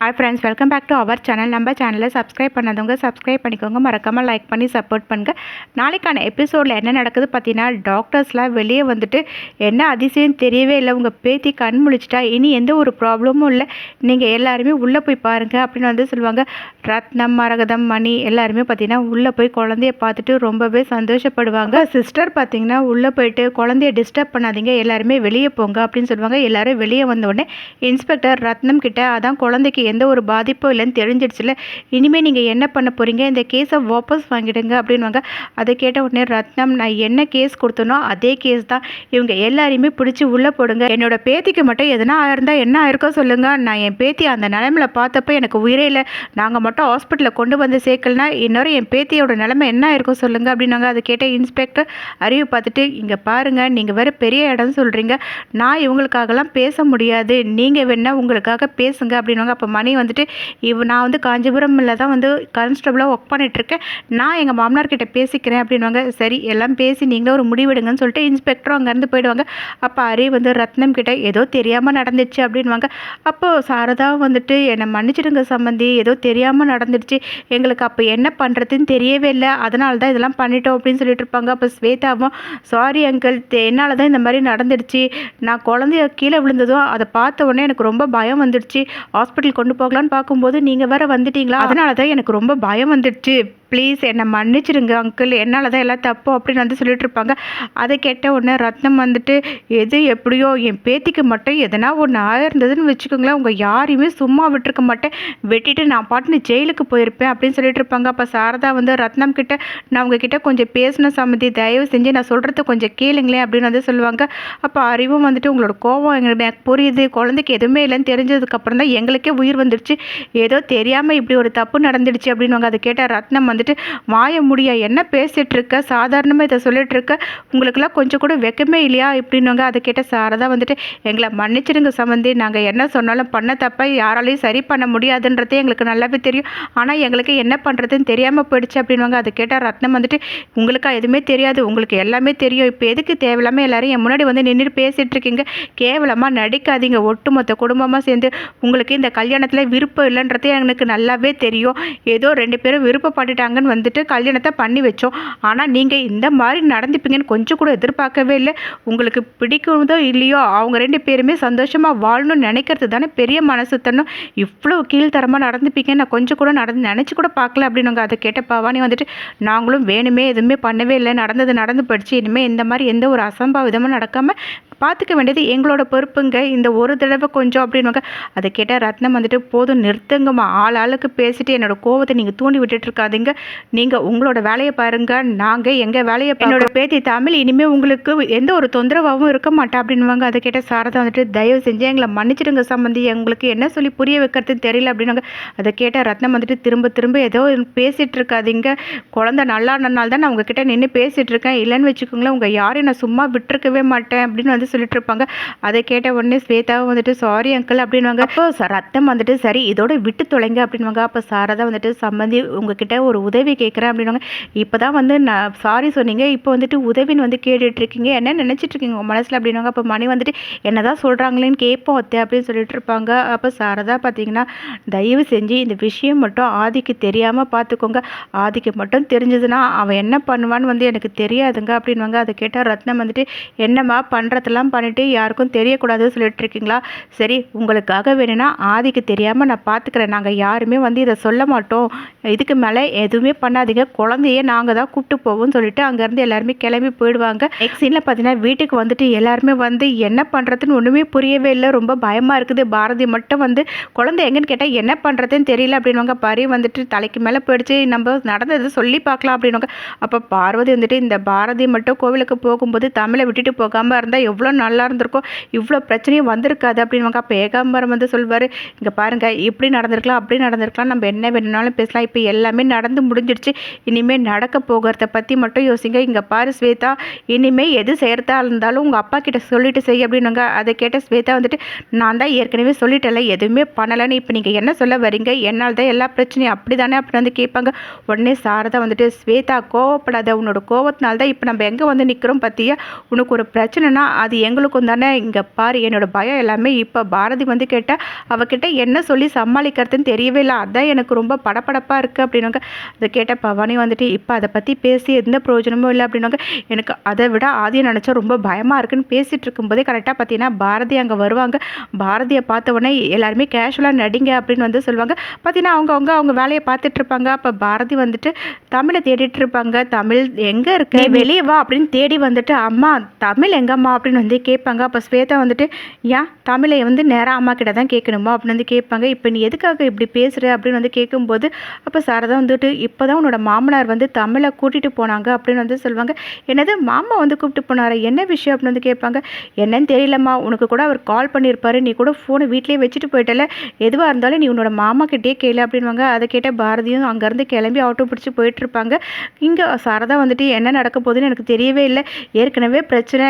Hi friends welcome back to our channel நம்ம சேனலை subscribe பண்ணாதவங்க சப்ஸ்கிரைப் பண்ணிக்கோங்க. மறக்காமல் லைக் பண்ணி சப்போர்ட் பண்ணுங்கள் நாளைக்கான எபிசோடில் என்ன நடக்குது பார்த்தீங்கன்னா டாக்டர்ஸ்லாம் வெளியே வந்துட்டு என்ன அதிசயம் தெரியவே இல்லை. உங்கள் பேத்தி கண் முழிச்சிட்டா. இனி எந்த ஒரு ப்ராப்ளமும் இல்லை. நீங்கள் எல்லாருமே உள்ளே போய் பாருங்கள் அப்படின்னு வந்து சொல்லுவாங்க. ரத்னம் மரகதம் மணி எல்லாருமே பார்த்தீங்கன்னா உள்ளே போய் குழந்தைய பார்த்துட்டு ரொம்பவே சந்தோஷப்படுவாங்க. சிஸ்டர் பார்த்தீங்கன்னா உள்ளே போயிட்டு குழந்தைய டிஸ்டர்ப் பண்ணாதீங்க. எல்லாருமே வெளியே போங்க அப்படின்னு சொல்லுவாங்க. எல்லோரும் வெளியே வந்த உடனே இன்ஸ்பெக்டர் ரத்னம் கிட்ட அதான் குழந்தைக்கு எந்த ஒரு பாதிப்பும் இல்லைன்னு தெரிஞ்சிடுச்சுல. இனிமேல் நீங்கள் என்ன பண்ண போகிறீங்க இந்த கேஸை வாபஸ் வாங்கிடுங்க அப்படின்வாங்க அதை கேட்ட உடனே ரத்னம் நான் என்ன கேஸ் கொடுத்தனோ அதே கேஸ் தான். இவங்க எல்லாரையுமே பிடிச்சி உள்ளே போடுங்க. என்னோட பேத்திக்கு மட்டும் எதனா ஆயிருந்தால் என்ன ஆயிருக்கோ சொல்லுங்கள் நான் என் பேத்தி அந்த நிலமையில பார்த்தப்ப எனக்கு உயிரே இல்லை. நாங்கள் மட்டும் ஹாஸ்பிட்டலில் கொண்டு வந்து சேர்க்கலனா இன்னொரு என் பேத்தியோட நிலமை என்ன ஆயிருக்கும் சொல்லுங்கள் அப்படின்னாங்க அதை கேட்ட இன்ஸ்பெக்டர் அறிவு பார்த்துட்டு இங்கே பாருங்கள் நீங்கள் வேறு பெரிய இடம் சொல்கிறீங்க நான் இவங்களுக்காகலாம் பேச முடியாது. நீங்கள் வேணால் உங்களுக்காக பேசுங்க அப்படின்னாங்க அப்போ மணி வந்துட்டு இவ் நான் வந்து காஞ்சிபுரமில் தான் வந்து கான்ஸ்டபுளாக ஒர்க் பண்ணிகிட்ருக்கேன் நான் எங்கள் மாமனார்கிட்ட பேசிக்கிறேன் அப்படின்வாங்க சரி எல்லாம் பேசி நீங்களும் ஒரு முடிவெடுங்கன்னு சொல்லிட்டு இன்ஸ்பெக்டரும் அங்கேருந்து போயிடுவாங்க. அப்போ அரி வந்து ரத்னம் கிட்ட ஏதோ தெரியாமல் நடந்துச்சு அப்படின்வாங்க அப்போது சாரதா வந்துட்டு என்னை மன்னிச்சிடுங்க சம்மந்தி ஏதோ தெரியாமல் நடந்துடுச்சு. எங்களுக்கு அப்போ என்ன பண்ணுறதுன்னு தெரியவே இல்லை. அதனால தான் இதெல்லாம் பண்ணிட்டோம் அப்படின்னு சொல்லிட்டு இருப்பாங்க. அப்போ ஸ்வேதாவும் சாரி அங்கிள் என்னால் தான் இந்த மாதிரி நடந்துடுச்சு. நான் குழந்தைய கீழே விழுந்ததும் அதை பார்த்த உடனே எனக்கு ரொம்ப பயம் வந்துடுச்சு. ஹாஸ்பிட்டல் கொண்டு போகலான்னு பார்க்கும்போது நீங்கள் வேற வந்துட்டீங்களா? அதனால தான் எனக்கு ரொம்ப பயம் வந்துடுச்சு. ப்ளீஸ் என்னை மன்னிச்சிடுங்க அங்கிள். என்னால் தான் எல்லாம் தப்பு அப்படின்னு வந்து சொல்லிட்டு இருப்பாங்க. அதை கேட்ட உடனே ரத்னம் வந்துட்டு எது எப்படியோ என் பேத்திக்கு மட்டும் எதனா ஒன்று ஆயிருந்ததுன்னு வச்சுக்கோங்களேன். உங்கள் யாரையுமே சும்மா விட்டுருக்க மாட்டேன். வெட்டிட்டு நான் பாட்டுன்னு ஜெயிலுக்கு போயிருப்பேன் அப்படின்னு சொல்லிட்டு இருப்பாங்க. அப்போ சாரதா வந்து ரத்னம் கிட்ட நான் உங்ககிட்ட கொஞ்சம் பேசின சம்மதி தயவு செஞ்சு நான் சொல்கிறத கொஞ்சம் கேளுங்களேன் அப்படின்னு வந்து சொல்லுவாங்க. அப்போ அறிவும் வந்துட்டு உங்களோட கோவம் எங்களுக்கு எனக்கு புரியுது. குழந்தைக்கு எதுவுமே இல்லைன்னு தெரிஞ்சதுக்கப்புறம் தான் எங்களுக்கே உயிர் வந்துடுச்சு ஏதோ தெரியாமல் இப்படி ஒரு தப்பு நடந்துடுச்சு அப்படின்னு அதை கேட்ட ரத்னம் வந்துட்டு வாய முடியா என்ன பேசிகிட்டு இருக்க சாதாரணமாக இதை சொல்லிகிட்டு இருக்க உங்களுக்கெல்லாம் கொஞ்சம் கூட வெக்கமே இல்லையா? இப்படின்னுங்க அதை கேட்ட சாரதா வந்துட்டு எங்களை மன்னிச்சிடுங்க சம்மந்தி நாங்கள் என்ன சொன்னாலும் பண்ண தப்ப யாராலையும் சரி பண்ண முடியாதுன்றதே எங்களுக்கு நல்லாவே தெரியும். ஆனால் எங்களுக்கு என்ன பண்ணுறதுன்னு தெரியாமல் போயிடுச்சு அப்படின்வாங்க அதை கேட்டால் ரத்னம் வந்துட்டு உங்களுக்கா எதுவுமே தெரியாது. உங்களுக்கு எல்லாமே தெரியும். இப்போ எதுக்கு தேவையில்லாமல் எல்லாரும் என் முன்னாடி வந்து நின்று பேசிகிட்டு இருக்கீங்க கேவலமாக நடிக்காதீங்க. ஒட்டுமொத்த குடும்பமாக சேர்ந்து உங்களுக்கு இந்த கல்யாணத்தில் விருப்பம் இல்லைன்றதே எனக்கு நல்லாவே தெரியும். ஏதோ ரெண்டு பேரும் விருப்பப்பட்டுட்டாங்க. விருப்பப்பட்டுட்டாங்கன்னு வந்துட்டு கல்யாணத்தை பண்ணி வச்சோம். ஆனால் நீங்கள் இந்த மாதிரி நடந்துப்பீங்கன்னு கொஞ்சம் கூட எதிர்பார்க்கவே இல்லை. உங்களுக்கு பிடிக்கிறதோ இல்லையோ அவங்க ரெண்டு பேருமே சந்தோஷமாக வாழணும்னு நினைக்கிறது தானே பெரிய மனசு தரணும் இவ்வளோ கீழ்த்தரமாக நடந்துப்பீங்க நான் கொஞ்சம் கூட நடந்து நினச்சி கூட பார்க்கல அப்படின்னு அதை கேட்ட பவானி வந்துட்டு நாங்களும் வேணுமே எதுவுமே பண்ணவே இல்லை. நடந்தது நடந்து போயிடுச்சு. இனிமேல் இந்த மாதிரி எந்த ஒரு அசம்பாவிதமும் நடக்காமல் பார்த்துக்க வேண்டியது எங்களோட பொறுப்புங்க. இந்த ஒரு தடவை கொஞ்சம் அப்படின்வாங்க அதை கேட்டால் ரத்னம் வந்துட்டு போதும் நிறுத்துங்கம்மா. ஆள் ஆளுக்கு பேசிட்டு என்னோட கோவத்தை நீங்கள் தூண்டி விட்டுட்டு இருக்காதீங்க. நீங்கள் உங்களோட வேலையை பாருங்க. நாங்கள் எங்கள் வேலையை என்னோட பேத்தி தமிழ் இனிமேல் உங்களுக்கு எந்த ஒரு தொந்தரவாகவும் இருக்க மாட்டா. அப்படின்வாங்க அதை கேட்ட சாரதா வந்துட்டு தயவு செஞ்சு எங்களை மன்னிச்சிடுங்க சம்பந்தி. எங்களுக்கு என்ன சொல்லி புரிய வைக்கிறதுன்னு தெரியல. அப்படின்னாங்க அதை கேட்ட ரத்னம் வந்துட்டு திரும்ப திரும்ப ஏதோ பேசிகிட்டு இருக்காதீங்க. குழந்த நல்லா நன்னால் தான் நான் உங்ககிட்ட நின்று பேசிகிட்டு இருக்கேன். இல்லைன்னு வச்சுக்கோங்களேன். உங்கள் யாரையும் நான் சும்மா விட்டுருக்கவே மாட்டேன். அப்படின்னு வந்து சொல்லிட்டு இருப்பாங்க அதை கேட்ட உடனே ஸ்வேதாவும் வந்துட்டு சாரி அங்கிள் அப்படின்வாங்க அப்போ ரத்தம் வந்துட்டு சரி இதோட விட்டு தொலைங்க அப்படின்வாங்க அப்போ சாரதா வந்துட்டு சம்பந்தி உங்ககிட்ட ஒரு உதவி கேட்குறேன் அப்படின்வாங்க இப்போ தான் வந்து நான் சாரி சொன்னீங்க. இப்போ வந்துட்டு உதவின்னு வந்து கேட்டுட்ருக்கீங்க. என்ன நினச்சிட்டு இருக்கீங்க உங்கள் மனசில் அப்படின்வாங்க அப்போ மணி வந்துட்டு என்ன தான் சொல்கிறாங்களேன்னு கேட்போம் அத்தை அப்படின்னு சொல்லிட்டு இருப்பாங்க அப்போ சாரதா பார்த்தீங்கன்னா தயவு செஞ்சு இந்த விஷயம் மட்டும் ஆதிக்கு தெரியாமல் பார்த்துக்கோங்க. ஆதிக்கு மட்டும் தெரிஞ்சதுன்னா அவன் என்ன பண்ணுவான்னு வந்து எனக்கு தெரியாதுங்க அப்படின்வாங்க அதை கேட்டால் ரத்னம் வந்துட்டு என்னம்மா பண்ணுறதுல இதெல்லாம் பண்ணிவிட்டு யாருக்கும் தெரியக்கூடாதுன்னு சொல்லிட்டு இருக்கீங்களா சரி உங்களுக்காக வேணும்னா ஆதிக்கு தெரியாமல் நான் பார்த்துக்கிறேன் நாங்கள் யாருமே வந்து இதை சொல்ல மாட்டோம். இதுக்கு மேலே எதுவுமே பண்ணாதீங்க. குழந்தைய நாங்கள் தான் கூப்பிட்டு போவோம்னு சொல்லிட்டு அங்கேருந்து எல்லாருமே கிளம்பி போயிடுவாங்க. நெக்ஸ்ட் சீனில் பார்த்தீங்கன்னா வீட்டுக்கு வந்துட்டு எல்லாருமே வந்து என்ன பண்ணுறதுன்னு ஒன்றுமே புரியவே இல்லை. ரொம்ப பயமாக இருக்குது. பாரதி மட்டும் வந்து குழந்தை எங்கன்னு கேட்டால் என்ன பண்ணுறதுன்னு தெரியல அப்படின்வாங்க பரி வந்துட்டு தலைக்கு மேலே போயிடுச்சு. நம்ம நடந்தது சொல்லி பார்க்கலாம் அப்படின்வாங்க அப்போ பார்வதி வந்துட்டு இந்த பாரதி மட்டும் கோவிலுக்கு போகும்போது தமிழை விட்டுட்டு போகாமல் இருந்தால் எவ்வளோ நல்லா இருந்திருக்கும் இவ்வளோ பிரச்சனையும் வந்திருக்காது அப்படின்னு அப்போ ஏகாம்பரம் வந்து சொல்வார் இங்கே பாருங்கள் இப்படி நடந்திருக்கலாம் அப்படி நடந்திருக்கலாம் நம்ம என்ன வேணும்னாலும் பேசலாம். இப்போ எல்லாமே நடந்து முடிஞ்சிடுச்சு. இனிமேல் நடக்க போகிறத பற்றி மட்டும் யோசிங்க. இங்கே பாரு ஸ்வேதா இனிமேல் எது செய்கிறதா இருந்தாலும் உங்கள் அப்பா கிட்ட சொல்லிட்டு செய் அப்படின்னுங்க அதை கேட்ட ஸ்வேதா வந்துட்டு நான் தான் ஏற்கனவே சொல்லிட்டேன்ல எதுவுமே பண்ணலைன்னு. இப்போ நீங்கள் என்ன சொல்ல வரீங்க என்னால் தான் எல்லா பிரச்சனையும் அப்படி தானே அப்படி வந்து கேட்பாங்க. உடனே சாரதா வந்துட்டு ஸ்வேதா கோவப்படாத. உன்னோட கோவத்தினால்தான் இப்போ நம்ம எங்கே வந்து நிற்கிறோம் பார்த்தியா உனக்கு ஒரு பிரச்சனைனா அது அது எங்களுக்கும் தானே. இங்கே பாரு என்னோடய பயம் எல்லாமே. இப்போ பாரதி வந்து கேட்டால் அவகிட்ட என்ன சொல்லி சமாளிக்கிறதுன்னு தெரியவே இல்லை. அதான் எனக்கு ரொம்ப படப்படப்பாக இருக்குது அப்படின்னாங்க. அதை கேட்ட பவானி வந்துட்டு இப்போ அதை பற்றி பேசி எந்த பிரயோஜனமும் இல்லை அப்படின்னாங்க. எனக்கு அதை விட ஆதியை நினச்சா ரொம்ப பயமாக இருக்குன்னு பேசிகிட்டு இருக்கும்போதே கரெக்டாக பார்த்தீங்கன்னா பாரதி அங்கே வருவாங்க. பாரதியை பார்த்த உடனே எல்லாருமே கேஷுவலாக நடிங்க அப்படின்னு வந்து சொல்லுவாங்க. பார்த்தீங்கன்னா அவங்க அவங்க அவங்க வேலையை பார்த்துட்டு இருப்பாங்க. அப்போ பாரதி வந்துட்டு தமிழை தேடிட்டு இருப்பாங்க. தமிழ் எங்கே இருக்கு? வெளியே வா அப்படின்னு தேடி வந்துட்டு அம்மா தமிழ் எங்கம்மா? அப்படின்னு வந்து கேட்பாங்க. அப்போ ஸ்வேதா வந்துட்டு ஏன் தமிழை வந்து நேராக அம்மா கிட்ட தான் கேட்கணுமா? அப்படின்னு வந்து கேட்பாங்க. இப்போ நீ எதுக்காக இப்படி பேசுகிற அப்படின்னு வந்து கேட்கும்போது அப்போ சாரதா வந்துட்டு இப்போ தான் உன்னோட மாமனார் வந்து தமிழை கூட்டிகிட்டு போனாங்க. அப்படின்னு வந்து சொல்லுவாங்க. என்னது? மாமா வந்து கூப்பிட்டு போனார்? என்ன விஷயம்? அப்படின்னு வந்து கேட்பாங்க. என்னன்னு தெரியலம்மா. உனக்கு கூட அவர் கால் பண்ணியிருப்பாரு. நீ கூட ஃபோனை வீட்லேயே வச்சுட்டு போயிட்டல. எதுவாக இருந்தாலும் நீ உன்னோட மாமா கிட்டே கேளு. அப்படின்வாங்க அதை கேட்ட பாரதியும் அங்கேருந்து கிளம்பி ஆட்டோ பிடிச்சி போயிட்டுருப்பாங்க இங்கே சாரதா வந்துட்டு என்ன நடக்க போகுதுன்னு எனக்கு தெரியவே இல்லை. ஏற்கனவே பிரச்சனை.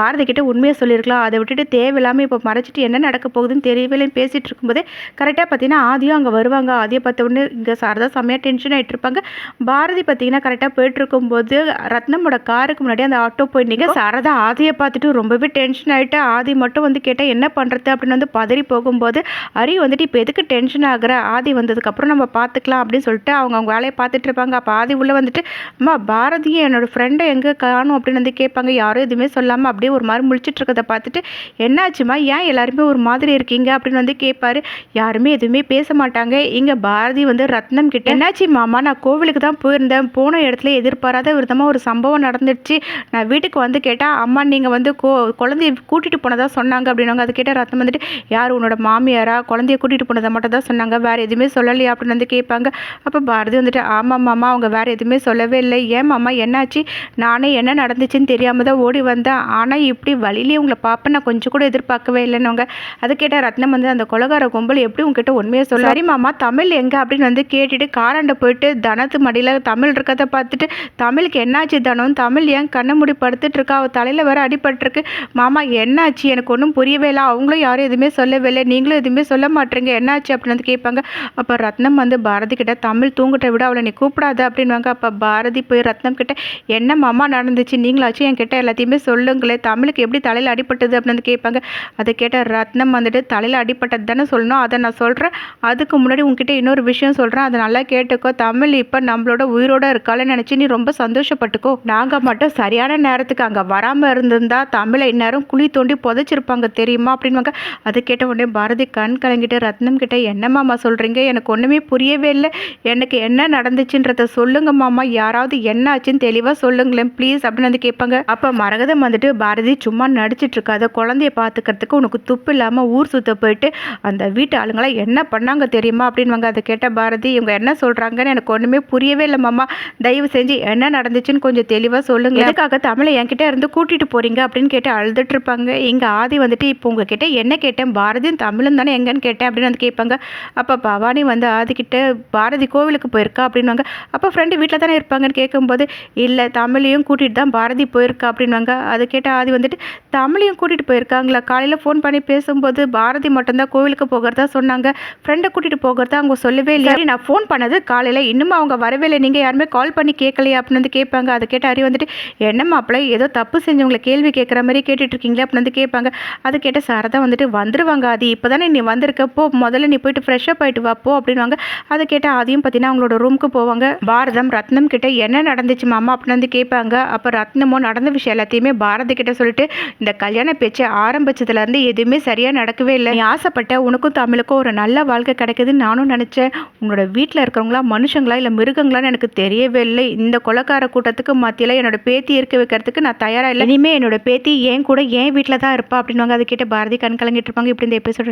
பாரதி கிட்ட உண்மையை சொல்லியிருக்கலாம். அதை விட்டுட்டு தேவையில்லாமல் இப்போ மறைச்சிட்டு என்ன நடக்க போகுதுன்னு தெரியவே இல்லைன்னு பேசிகிட்டு இருக்கும்போதே கரெக்டாக பார்த்தீங்கன்னா ஆதியும் அங்கே வருவாங்க. ஆதியை பார்த்த உடனே இங்கே சாரதா செம்மையாக டென்ஷன் ஆகிட்டு இருப்பாங்க. பாரதி பார்த்தீங்கன்னா கரெக்டாக போயிட்டு இருக்கும்போது ரத்னமோட காருக்கு முன்னாடி அந்த ஆட்டோ போய் சாரதா ஆதியை பார்த்துட்டு ரொம்பவே டென்ஷன் ஆகிட்டு ஆதி மட்டும் வந்து கேட்டால் என்ன பண்ணுறது அப்படின்னு வந்து பதறி போகும்போது அரி வந்துட்டு இப்போ எதுக்கு டென்ஷன் ஆகிற? ஆதி வந்ததுக்கப்புறம் நம்ம பார்த்துக்கலாம் அப்படின்னு சொல்லிட்டு அவங்க அவங்க வேலையை பார்த்துட்டு இருப்பாங்க. அப்போ ஆதி உள்ளே வந்துட்டு அம்மா பாரதியை என்னோடய ஃப்ரெண்டை எங்கே காணும்? அப்படின்னு வந்து கேட்பாங்க. யாரும் எதுவுமே சொல்லாமல் அப்படியே ஒரு மாதிரி முழிச்சிட்டு இருக்கதை பார்த்துட்டு என்னாச்சுமா ஏன் எல்லாருமே ஒரு மாதிரி இருக்கீங்க? அப்படின்னு வந்து கேட்பாரு யாருமே எதுவுமே பேச மாட்டாங்க. இங்கே பாரதி வந்து ரத்னம் கிட்ட என்னாச்சு மாமா? நான் கோவிலுக்கு தான் போயிருந்தேன். போன இடத்துல எதிர்பாராத விதமாக ஒரு சம்பவம் நடந்துடுச்சு. நான் வீட்டுக்கு வந்து கேட்டால் அம்மா நீங்கள் வந்து கோ குழந்தைய கூட்டிகிட்டு போனதாக சொன்னாங்க. அப்படின்னாங்க அது கேட்டால் ரத்னம் வந்துட்டு யார் உன்னோட மாமியாரா? குழந்தைய கூட்டிகிட்டு போனதை மட்டும் தான் சொன்னாங்க. வேறு எதுவுமே சொல்லலையா? அப்படின்னு வந்து கேட்பாங்க. அப்போ பாரதி வந்துட்டு ஆமாம் மாமா அவங்க வேறு எதுவுமே சொல்லவே இல்லை. ஏன் மாமா? என்னாச்சு? நானே என்ன நடந்துச்சுன்னு தெரியாமல் தான் ஓடி வந்தேன். ஆனால் இப்படி வழியிலே உங்களை பார்ப்பேன் நான் கொஞ்சம் கூட எதிர்பார்க்கவே இல்லைன்னு அது கேட்டால் ரத்னம் வந்து அந்த கொலகார கும்பல் எப்படி உங்ககிட்ட உண்மையை சொல்ல சரி மாமா தமிழ் எங்கே அப்படின்னு வந்து கேட்டுட்டு காராண்ட போயிட்டு தனத்து மடியில் தமிழ் இருக்கிறத பார்த்துட்டு தமிழுக்கு என்னாச்சு தனம்? தமிழ் ஏன் கண்ணை முடி படுத்துட்டு இருக்கா? அவள் தலையில் வேற அடிபட்டிருக்கு. மாமா என்னாச்சு? எனக்கு ஒன்றும் புரியவே இல்லை. அவங்களும் யாரும் எதுவுமே சொல்லவே இல்லை. நீங்களும் எதுவுமே சொல்ல மாட்டேங்க. என்னாச்சு? அப்படின்னு வந்து கேட்பாங்க. அப்போ ரத்னம் வந்து பாரதி கிட்ட தமிழ் தூங்கிட்ட விட அவளை நீ கூப்பிடாத. அப்படின்வாங்க அப்போ பாரதி போய் ரத்னம் கிட்ட என்ன மாமா நடந்துச்சு? நீங்களாச்சும் என்கிட்ட எல்லாத்தையுமே சொல்லுங்களேன். தமிழுக்கு எப்படி தலையில் அடிப்பட்டது அப்படின்னு வந்து கேட்பாங்க. அதை கேட்ட ரத்னம் வந்துட்டு தலையில் அடிப்பட்டது தானே சொல்லணும்? அதை நான் சொல்கிறேன் அதுக்கு முன்னாடி உங்ககிட்ட இன்னொரு விஷயம் சொல்கிறேன் அதை நல்லா கேட்டுக்கோ. தமிழ் இப்போ நம்மளோட உயிரோட இருக்காளன்னு நினச்சி நீ ரொம்ப சந்தோஷப்பட்டுக்கோ. நாங்கள் மட்டும் சரியான நேரத்துக்கு அங்கே வராமல் இருந்திருந்தா தமிழை இந்நேரம் குழி தோண்டி புதைச்சிருப்பாங்க தெரியுமா? அப்படின்வாங்க அதை கேட்ட உடனே பாரதி கண் கலங்கிட்டு ரத்னம் கிட்ட என்ன மாமா சொல்கிறீங்க எனக்கு ஒன்றுமே புரியவே இல்லை. எனக்கு என்ன நடந்துச்சுன்றத சொல்லுங்க மாமா. யாராவது என்ன ஆச்சுன்னு தெளிவாக சொல்லுங்களேன் ப்ளீஸ். அப்படின்னு வந்து கேட்பாங்க. அப்போ மரகதம் வந்துட்டு பாரதி சும்மா நடிச்சிட்டு இருக்காத குழந்தைய பார்த்துக்கிறதுக்கு உனக்கு துப்பு இல்லாமல் ஊர் சுத்த போயிட்டு அந்த வீட்டு ஆளுங்களாம் என்ன பண்ணாங்க தெரியுமா அப்படின்வாங்க அதை கேட்ட பாரதி இவங்க என்ன சொல்கிறாங்கன்னு எனக்கு ஒன்றுமே புரியவே இல்லை மாமா. தயவு செஞ்சு என்ன நடந்துச்சுன்னு கொஞ்சம் தெளிவாக சொல்லுங்க. எதுக்காக தமிழை என்கிட்ட இருந்து கூட்டிகிட்டு போகிறீங்க அப்படின்னு கேட்டு அழுதுட்டு இருப்பாங்க இங்கே ஆதி வந்துட்டு இப்போ உங்ககிட்ட என்ன கேட்டேன்? பாரதியும் தமிழும் தானே எங்கன்னு கேட்டேன்? அப்படின்னு வந்து கேட்பாங்க. அப்போ பவானி வந்து ஆதிக்கிட்ட பாரதி கோவிலுக்கு போயிருக்கா? அப்படின்வாங்க அப்போ ஃப்ரெண்டு வீட்டில் தானே இருப்பாங்கன்னு கேட்கும்போது இல்லை தமிழையும் கூட்டிகிட்டு தான் பாரதி போயிருக்கா? அப்படின்வாங்க அதை கேட்ட ஆதி வந்துட்டு தமிழையும் கூட்டிகிட்டு போயிருக்காங்களா? காலையில் ஃபோன் பண்ணி பேசும்போது பாரதி மட்டும்தான் கோவிலுக்கு போகிறதா சொன்னாங்க. ஃப்ரெண்டை கூட்டிகிட்டு போகிறதா அவங்க சொல்லவே இல்லை நான் ஃபோன் பண்ணது காலையில். இன்னும் அவங்க வரவே இல்லை. நீங்கள் யாருமே கால் பண்ணி கேட்கலையா அப்படின்னு வந்து கேட்பாங்க. அதை கேட்ட அறி வந்துட்டு என்னம்மா மாப்பிள்ளை ஏதோ தப்பு செஞ்சவங்களை கேள்வி கேட்குற மாதிரி கேட்டுட்ருக்கீங்களே அப்படின்னு வந்து கேட்பாங்க. அதை கேட்ட சாரதா வந்துட்டு வந்துருவாங்க ஆதி. இப்போ தானே நீ வந்திருக்கப்போ முதல்ல நீ போயிட்டு ஃப்ரெஷ்ஷப் ஆகிட்டு வாப்போ அப்படின்வாங்க அதை கேட்ட ஆதியும் பார்த்தீங்கன்னா அவங்களோட ரூமுக்கு போவாங்க. பாரதம் ரத்னம் கிட்ட என்ன நடந்துச்சு மாமா? அப்படின்னு வந்து கேட்பாங்க. அப்போ ரத்னமோ நடந்த விஷயம் எல்லாத்தையுமே பாரதி கிட்ட சொல்லிட்டு இந்த கல்யாண பேச்சு ஆரம்பிச்சதுலேருந்து எதுவுமே சரியாக நடக்கவே இல்லை. நீ ஆசைப்பட்ட உனக்கும் தமிழுக்கும் ஒரு நல்ல வாழ்க்கை கிடைக்குதுன்னு நானும் நினச்சேன். உன்னோட வீட்டில் இருக்கிறவங்களா மனுஷங்களா இல்லை மிருகங்களான்னு எனக்கு தெரியவே இல்லை. இந்த கொலக்கார கூட்டத்துக்கு மத்தியில் என்னோட பேத்தி இருக்க வைக்கிறதுக்கு நான் தயாராக இல்லை. இனிமேல் என்னோட பேத்தி ஏன் கூட ஏன் வீட்டில் தான் இருப்பா அப்படின்வாங்க அதை பாரதி கண் கலங்கிட்டு இருப்பாங்க. இப்படி இந்த எபிசோட்